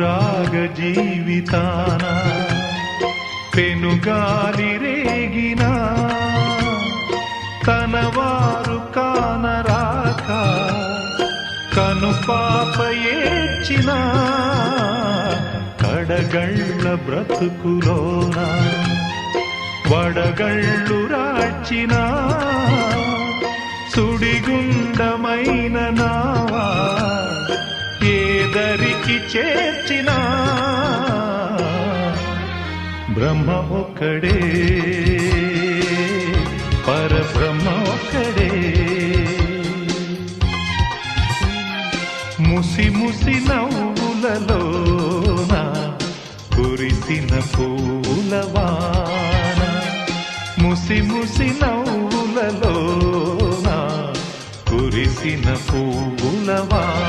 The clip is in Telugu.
అనురాగ జీవితాన పెనుగాలి రేగినా తన వారు కానరాక కను పాప ఏడ్చిన కడగళ్ళ బ్రతుకులోన వడగళ్ళు రాచిన సుడిగుండమైన నావా అందరికి చేర్చిన బ్రహ్మ ఒక్కడే. పరబ్రహ్మ ఒక్కడే. ముసి ముసి నవ్వులలోన కురిసిన పూలవాన ముసి ముసి నవ్వులలోన కురిసిన పూలవాన